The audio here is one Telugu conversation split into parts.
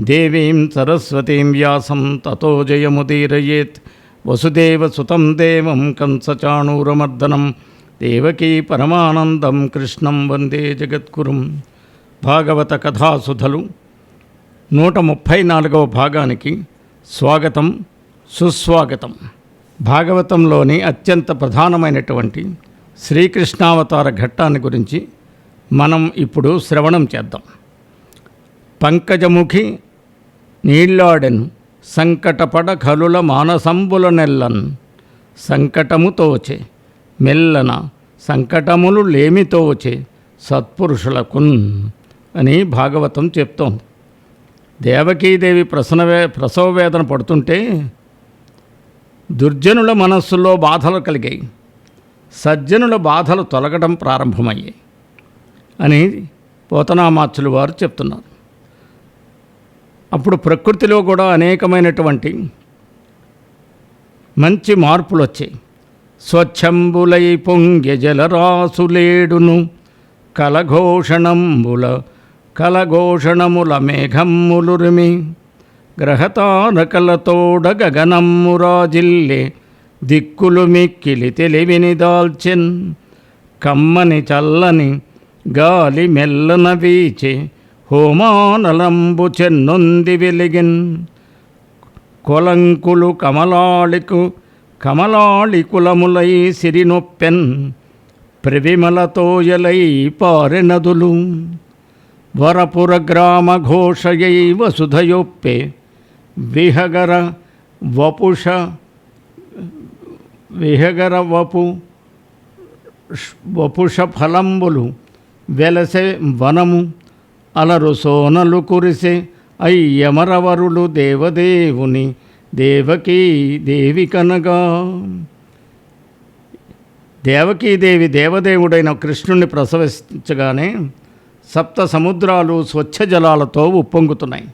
దేవీం సరస్వతీం వ్యాసం తతో జయముదీరయేత్. వసుదేవసుతం దేవం కంసచాణూరమర్దనం. దేవకీ పరమానందం కృష్ణం వందే జగద్గురుం. భాగవత కథాసుధలు. నూట ముప్పై నాలుగవ భాగానికి స్వాగతం సుస్వాగతం. భాగవతంలోని అత్యంత ప్రధానమైనటువంటి శ్రీకృష్ణావతార ఘట్టాన్ని గురించి మనం ఇప్పుడు శ్రవణం చేద్దాం. పంకజముఖి నీళ్ళాడెను సంకటపడ కలుల మానసంబుల నెల్లన్. సంకటముతోచే మెల్లన సంకటములు లేమితోచే సత్పురుషులకున్ అని భాగవతం చెప్తోంది. దేవకీదేవి ప్రసనవే ప్రసవ వేదన పడుతుంటే దుర్జనుల మనస్సులో బాధలు కలిగాయి. సజ్జనుల బాధలు తొలగడం ప్రారంభమయ్యాయి అని పోతనామాచులు వారు చెప్తున్నారు. అప్పుడు ప్రకృతిలో కూడా అనేకమైనటువంటి మంచి మార్పులు వచ్చాయి స్వచ్ఛంబులై పొంగె జలరాసులేడును కలఘోషణంబుల కలఘోషణముల మేఘమ్ములురిమి గ్రహతారకలతోడ గగనమ్మురాజిల్లే దిక్కులు మిక్కిలి తెలివిని దాల్చెన్ కమ్మని చల్లని గాలి మెల్లన వీచే హోమానలంబు చెన్నొంది వెలిగిన్. కొలంకులు కమలాళికు కమలాళికులములై సిరినొప్పెన్. ప్రవిమలతోయలై పారెనదులు. వరపుర గ్రామ ఘోషయై వసుధయొప్పే. విహగర వపుష విహగర వపు వపుష ఫలంబులు వెలసె వనము. అలరు సోనలు కురిసే అయ్యమరవరులు దేవదేవుని దేవకీ దేవి కనగా. దేవకీదేవి దేవదేవుడైన కృష్ణుణ్ణి ప్రసవించగానే సప్త సముద్రాలు స్వచ్ఛ జలాలతో ఉప్పొంగుతున్నాయి.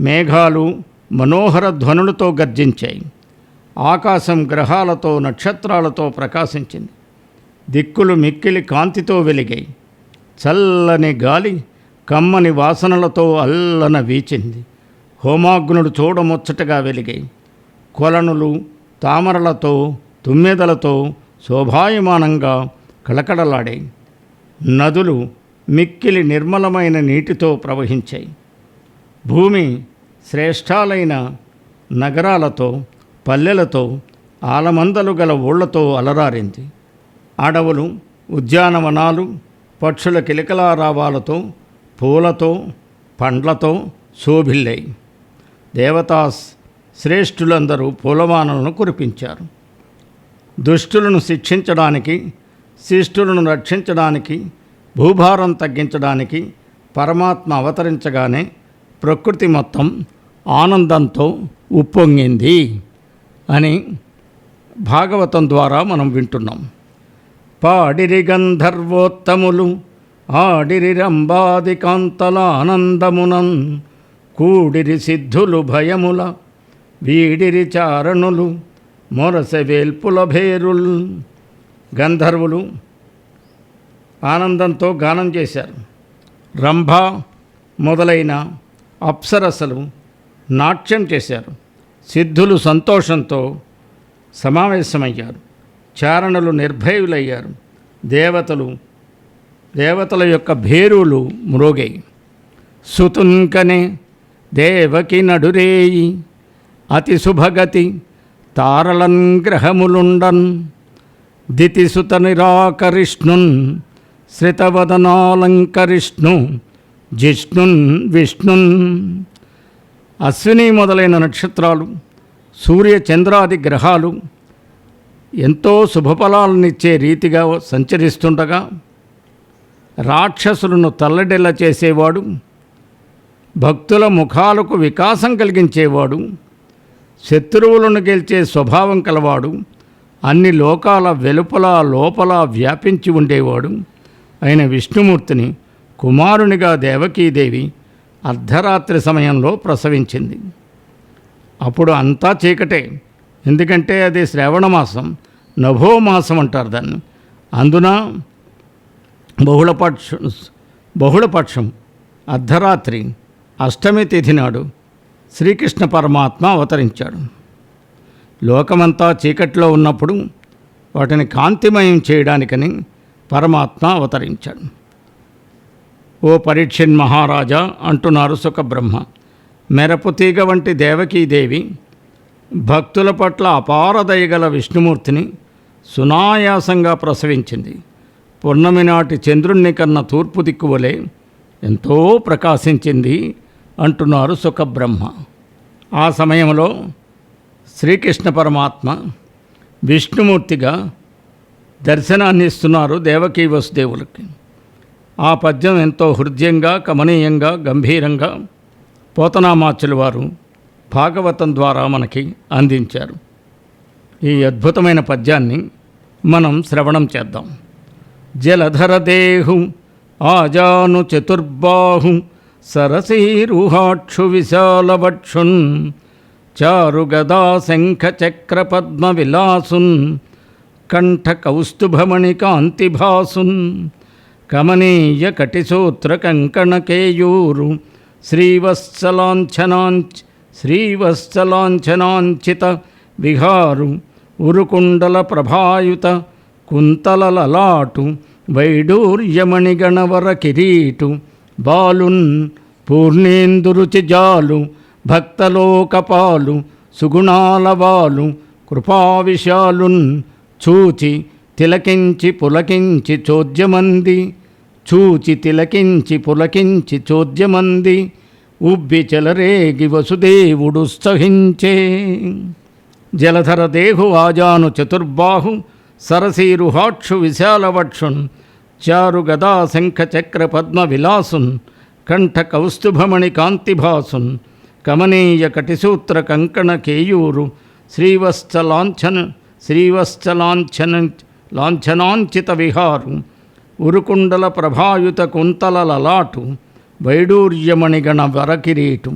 మేఘాలు మనోహర ధ్వనులతో గర్జించాయి. ఆకాశం గ్రహాలతో నక్షత్రాలతో ప్రకాశించింది. దిక్కులు మిక్కిలి కాంతితో వెలిగాయి. చల్లని గాలి కమ్మని వాసనలతో అల్లన వీచింది. హోమాగ్నుడు చూడముచ్చటగా వెలిగాయి. కొలనులు తామరలతో తుమ్మెదలతో శోభాయమానంగా కళకళలాడాయి. నదులు మిక్కిలి నిర్మలమైన నీటితో ప్రవహించాయి. భూమి శ్రేష్టాలైన నగరాలతో పల్లెలతో ఆలమందలు గల ఊళ్ళతో అలరారింది. అడవులు ఉద్యానవనాలు పక్షుల కిలకలారావాలతో పూలతో పండ్లతో శోభిల్లాయి దేవతా శ్రేష్ఠులందరూ పూలమానలను కురిపించారు. దుష్టులను శిక్షించడానికి శిష్టులను రక్షించడానికి భూభారం తగ్గించడానికి పరమాత్మ అవతరించగానే ప్రకృతి మొత్తం ఆనందంతో ఉప్పొంగింది అని భాగవతం ద్వారా మనం వింటున్నాం. పాడిరి గంధర్వోత్తములు ఆడిరి రంబాది కాంతల ఆనందమునం కూడిరి సిద్ధులు భయముల వీడిరి చారణులు మొరసె వేల్పుల భేరుల్. గంధర్వులు ఆనందంతో గానం చేశారు. రంభ మొదలైన అప్సరసలు నాట్యం చేశారు. సిద్ధులు సంతోషంతో సమావేశమయ్యారు. చారణులు నిర్భయులయ్యారు. దేవతలు దేవతల యొక్క భేరులు మృగై సుతుంకనే దేవకి నడురేయి అతి శుభగతి తారలన్ గ్రహములుండన్. దితిసుత నిరాకరిష్ణున్ శ్రితవదనాలంకరిష్ణు జిష్ణున్ విష్ణున్. అశ్విని మొదలైన నక్షత్రాలు సూర్య చంద్రాది గ్రహాలు ఎంతో శుభఫలాలనిచ్చే రీతిగా సంచరిస్తుండగా రాక్షసులను తల్లడిల్ల చేసేవాడు భక్తుల ముఖాలకు వికాసం కలిగించేవాడు శత్రువులను గెలిచే స్వభావం కలవాడు అన్ని లోకాల వెలుపల లోపల వ్యాపించి ఉండేవాడు అయిన విష్ణుమూర్తిని కుమారునిగా దేవకీదేవి అర్ధరాత్రి సమయంలో ప్రసవించింది. అప్పుడు అంతా చీకటే ఎందుకంటే అది శ్రావణ మాసం నభో మాసం అంటారు దాన్ని. అందున బహుళపక్ష బహుళపక్షం అర్ధరాత్రి అష్టమి తిథి నాడు శ్రీకృష్ణ పరమాత్మ అవతరించాడు. లోకమంతా చీకట్లో ఉన్నప్పుడు వాటిని కాంతిమయం చేయడానికని పరమాత్మ అవతరించాడు. ఓ పరీక్షిన్ మహారాజా అంటున్నారు సుఖబ్రహ్మ మెరపుతీగ వంటి దేవకీదేవి భక్తుల పట్ల అపారదయగల విష్ణుమూర్తిని సునాయాసంగా ప్రసవించింది. పూర్ణమి నాటి చంద్రుణ్ణి కన్న తూర్పు దిక్కువలే ఎంతో ప్రకాశించింది అంటున్నారు సుఖబ్రహ్మ. ఆ సమయంలో శ్రీకృష్ణ పరమాత్మ విష్ణుమూర్తిగా దర్శనాన్ని ఇస్తున్నారు దేవకీ వసుదేవులకి. ఆ పద్యం ఎంతో హృదయంగా కమనీయంగా గంభీరంగా పోతనామాచులు వారు భాగవతం ద్వారా మనకి అందించారు. ఈ అద్భుతమైన పద్యాన్ని మనం శ్రవణం చేద్దాం. జలధరదేహు ఆజాను చతుర్బాహు సరసీరుహాక్షు విశాలవక్షున్ చారుగదా శంఖ చక్ర పద్మ విలాసున్ కంఠ కౌస్తుభమణి కాంతిభాసున్ కమనీయ కటిసూత్ర కంకణకేయూరు శ్రీవత్సలాంఛనాంచ్ శ్రీవత్సలాంఛనాంచిత విహారు ఉరుకుండల ప్రభాయుత కుంతలలలాటు వైడూర్యమణిగణవర కిరీటు బాలున్ పూర్ణేందురుచి జాలు భక్తలోకపాలు సుగుణాలవాలు కృపావిశాలున్ చూచి తిలకించి పులకించి చోద్యమంది చూచి తిలకించి పులకించి చోద్యమంది ఉబ్బి చెలరేగి వసుదేవుడు సహించే జలధర దేహు ఆజాను చతుర్బాహు సరసీరుహాక్షు విశాలవక్షున్ చారు గదా శంఖ చక్ర పద్మ విలాసున్ కంఠ కౌస్తుభమణి కాంతిభాసున్ కమనీయ కటిసూత్ర కంకణ కేయూరు శ్రీవత్సలాంఛన శ్రీవత్సలాంఛన లాంఛనాంచిత విహారు ఉరుకుండల ప్రభాయుత కుంతల లలాటు వైడూర్యమణిగణ వరకిరీటు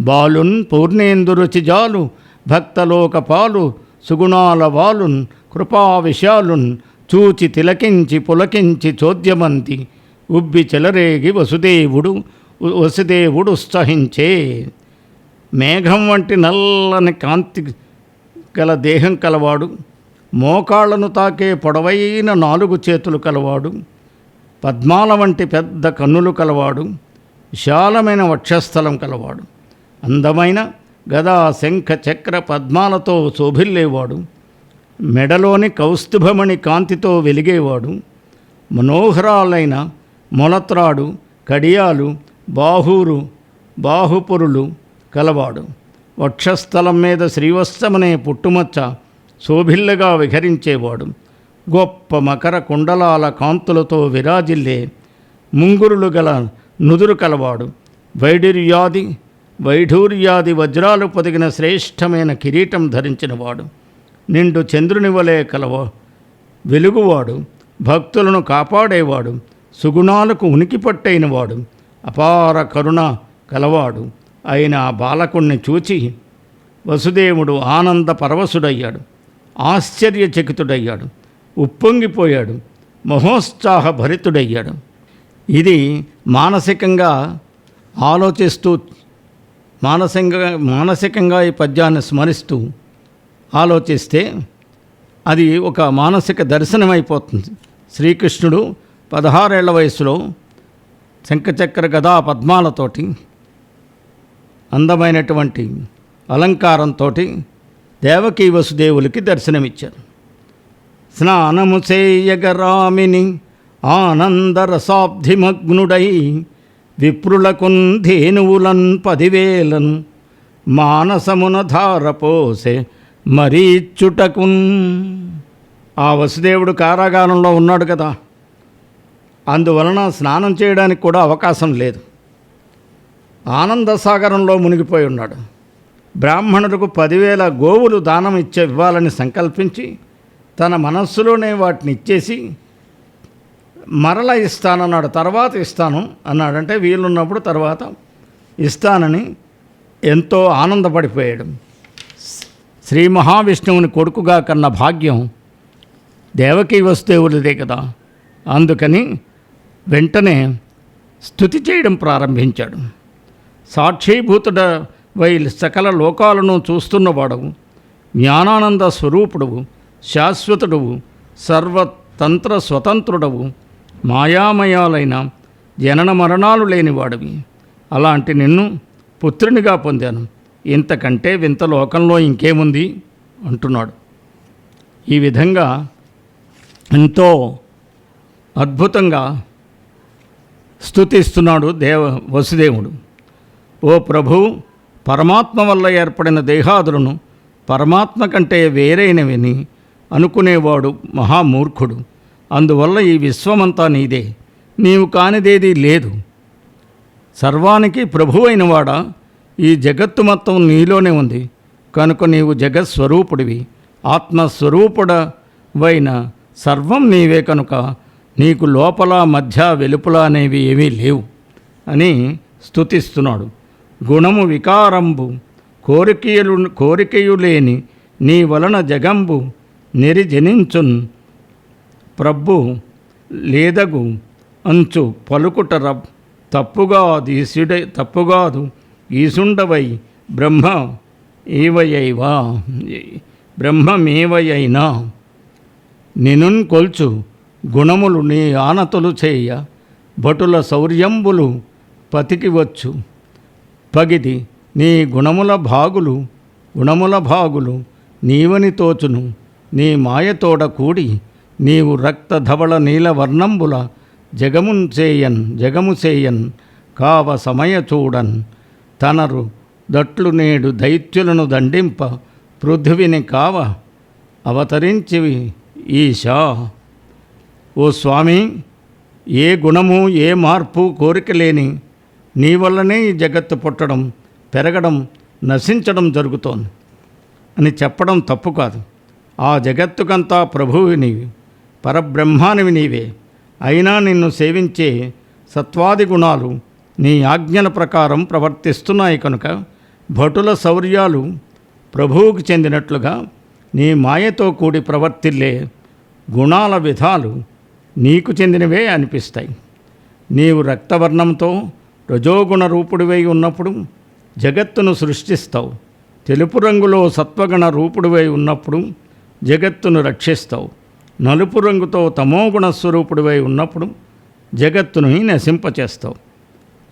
బాలున్ పూర్ణేందురుచిజాలు భక్తలోక పాలు సుగుణాల వాలున్ కృపా విశాలున్ చూచి తిలకించి పులకించి చోద్యమంతి ఉబ్బి చెలరేగి వసుదేవుడు వసుదేవుడు ఉత్సహించే మేఘం వంటి నల్లని కాంతి గల దేహం కలవాడు మోకాళ్ళను తాకే పొడవైన నాలుగు చేతులు కలవాడు పద్మాల వంటి పెద్ద కన్నులు కలవాడు విశాలమైన వక్షస్థలం కలవాడు. అందమైన గదా శంఖ చక్ర పద్మాలతో శోభిల్లేవాడు మెడలోని కౌస్తుభమణి కాంతితో వెలిగేవాడు మనోహరాలైన మొలత్రాడు కడియాలు బాహూరు బాహుపురులు కలవాడు. వక్షస్థలం మీద శ్రీవత్సమనే పుట్టుమచ్చ శోభిల్లగా విహరించేవాడు. గొప్ప మకర కుండలాల కాంతులతో విరాజిల్లే ముంగురులు గల నుదురు కలవాడు. వైడిర్యాది వైఢూర్యాది వజ్రాలు పొదిగిన శ్రేష్టమైన కిరీటం ధరించినవాడు. నిండు చంద్రుని వలె కలవ వెలుగువాడు భక్తులను కాపాడేవాడు సుగుణాలకు ఉనికి పట్టైనవాడు అపార కరుణ కలవాడు అయిన ఆ బాలకుణ్ణి చూచి వసుదేవుడు ఆనంద పరవశుడయ్యాడు. ఆశ్చర్యచకితుడయ్యాడు. ఉప్పొంగిపోయాడు. మహోత్సాహ భరితుడయ్యాడు ఇది మానసికంగా ఆలోచిస్తూ మానసికంగా మానసికంగా ఈ పద్యాన్ని స్మరిస్తూ ఆలోచిస్తే అది ఒక మానసిక దర్శనం అయిపోతుంది శ్రీకృష్ణుడు పదహారేళ్ళ వయసులో శంఖచక్ర గదా పద్మాలతోటి అందమైనటువంటి అలంకారంతో దేవకీ వసుదేవులకి దర్శనమిచ్చారు. స్నానము చేయగరామిని ఆనందరసాబ్ధిమగ్నుడై విప్రులకున్ ధేనువులన్ పదివేలన్ మానసమున ధారపోసే మరీచుటకున్ ఆ వసుదేవుడు కారాగారంలో ఉన్నాడు కదా. అందువలన స్నానం చేయడానికి కూడా అవకాశం లేదు. ఆనందసాగరంలో మునిగిపోయి ఉన్నాడు. బ్రాహ్మణులకు పదివేల గోవులు దానం ఇచ్చే ఇవ్వాలని సంకల్పించి తన మనస్సులోనే వాటిని ఇచ్చేసి మరల ఇస్తానన్నాడు తర్వాత ఇస్తాను అన్నాడంటే వీలున్నప్పుడు తర్వాత ఇస్తానని ఎంతో ఆనందపడిపోయాడు. శ్రీ మహావిష్ణువుని కొడుకుగా కన్న భాగ్యం దేవకీ వస్తువులదే కదా. అందుకని వెంటనే స్థుతి చేయడం ప్రారంభించాడు. సాక్షీభూతుడ వై సకల లోకాలను చూస్తున్నవాడవు జ్ఞానానంద స్వరూపుడవు శాశ్వతుడవు సర్వతంత్ర స్వతంత్రుడవు మాయామయాలైన జనన మరణాలు లేనివాడివి. అలాంటి నిన్ను పుత్రునిగా పొందాను. ఇంతకంటే వింత లోకంలో ఇంకేముంది? అంటున్నాడు. ఈ విధంగా ఎంతో అద్భుతంగా స్తుతిస్తున్నాడు దేవ వసుదేవుడు. ఓ ప్రభు పరమాత్మ వల్ల ఏర్పడిన దేహాదులను పరమాత్మ కంటే వేరైనవిని అనుకునేవాడు మహామూర్ఖుడు. అందువల్ల ఈ విశ్వమంతా నీదే. నీవు కానిదేది లేదు. సర్వానికి ప్రభు అయినవాడా ఈ జగత్తు మొత్తం నీలోనే ఉంది. కనుక నీవు జగత్స్వరూపుడివి. ఆత్మస్వరూపుడవైన సర్వం నీవే కనుక. నీకు లోపల మధ్య వెలుపల అనేవి ఏమీ లేవు అని స్తుతిస్తున్నాడు. గుణము వికారంబు కోరికయులు కోరికయు లేని నీ వలన జగంబు నెరిజనించున్ ప్రభు లేదగు అంచు పలుకుటర తప్పుగాదు తప్పుగా ఈసుడ తప్పుగాదు ఈసుండవై బ్రహ్మ ఏవయైవా? బ్రహ్మమేవయైనా? నినున్ కొల్చు గుణములు నీ ఆనతులు చేయ భటుల శౌర్యంబులు పతికివచ్చు పగిది నీ గుణముల భాగులు గుణముల భాగులు నీవని తోచును. నీ మాయతోడ కూడి నీవు రక్తధవళ నీలవర్ణంబుల నీల వర్ణంబుల జగమున్ చేయన్ జగము చేయన్ కావ సమయ చూడన్. తనరు దట్లు నేడు దైత్యులను దండింప పృథ్విని కావ అవతరించివి ఈశా. ఓ స్వామి ఏ గుణము ఏ మార్పు కోరిక లేని నీ వల్లనే ఈ జగత్తు పుట్టడం పెరగడం నశించడం జరుగుతోంది. అని చెప్పడం తప్పు కాదు. ఆ జగత్తుకంతా ప్రభువు నీవి. పరబ్రహ్మానివి నీవే. అయినా నిన్ను సేవించే సత్వాది గుణాలు నీ ఆజ్ఞల ప్రకారం ప్రవర్తిస్తున్నాయి కనుక భటుల శౌర్యాలు ప్రభువుకు చెందినట్లుగా నీ మాయతో కూడి ప్రవర్తిల్లే గుణాల విధాలు నీకు చెందినవే అనిపిస్తాయి. నీవు రక్తవర్ణంతో రజోగుణ రూపుడివై ఉన్నప్పుడు జగత్తును సృష్టిస్తావు. తెలుపు రంగులో సత్వగుణ రూపుడివై ఉన్నప్పుడు జగత్తును రక్షిస్తావు. నలుపు రంగుతో తమోగుణ స్వరూపుడివై ఉన్నప్పుడు జగత్తును నశింపచేస్తావు.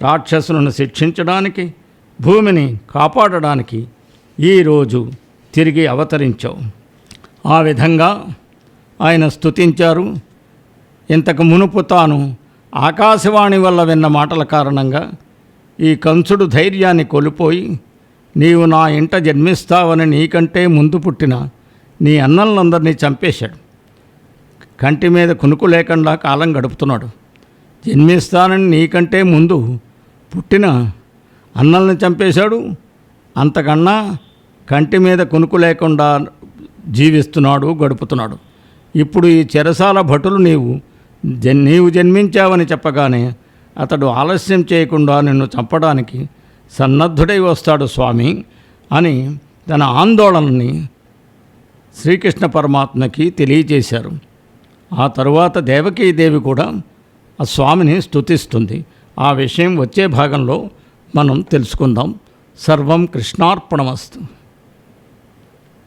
రాక్షసులను శిక్షించడానికి భూమిని కాపాడడానికి ఈరోజు తిరిగి అవతరించావు. ఆ విధంగా ఆయన స్తుతించారు. ఇంతకు మునుపు తాను ఆకాశవాణి వల్ల విన్న మాటల కారణంగా ఈ కంసుడు ధైర్యాన్ని కోల్పోయి నీవు నా ఇంట జన్మిస్తావని నీకంటే ముందు పుట్టిన నీ అన్నలందరినీ చంపేశాడు. కంటి మీద కునుకు లేకుండా కాలం గడుపుతున్నాడు. జన్మిస్తానని నీకంటే ముందు పుట్టిన అన్నల్ని చంపేశాడు. అంతకన్నా కంటి మీద కునుకు లేకుండా జీవిస్తున్నాడు గడుపుతున్నాడు. ఇప్పుడు ఈ చెరసాల భటులు నీవు జన్ నీవు జన్మించావని చెప్పగానే అతడు ఆలస్యం చేయకుండా నిన్ను చంపడానికి సన్నద్ధుడై వస్తాడు స్వామి అని తన ఆందోళనని శ్రీకృష్ణ పరమాత్మకి తెలియజేశారు. ఆ తరువాత దేవకీదేవి కూడా ఆ స్వామిని స్తుతిస్తుంది. ఆ విషయం వచ్చే భాగంలో మనం తెలుసుకుందాం. సర్వం కృష్ణార్పణమస్తు.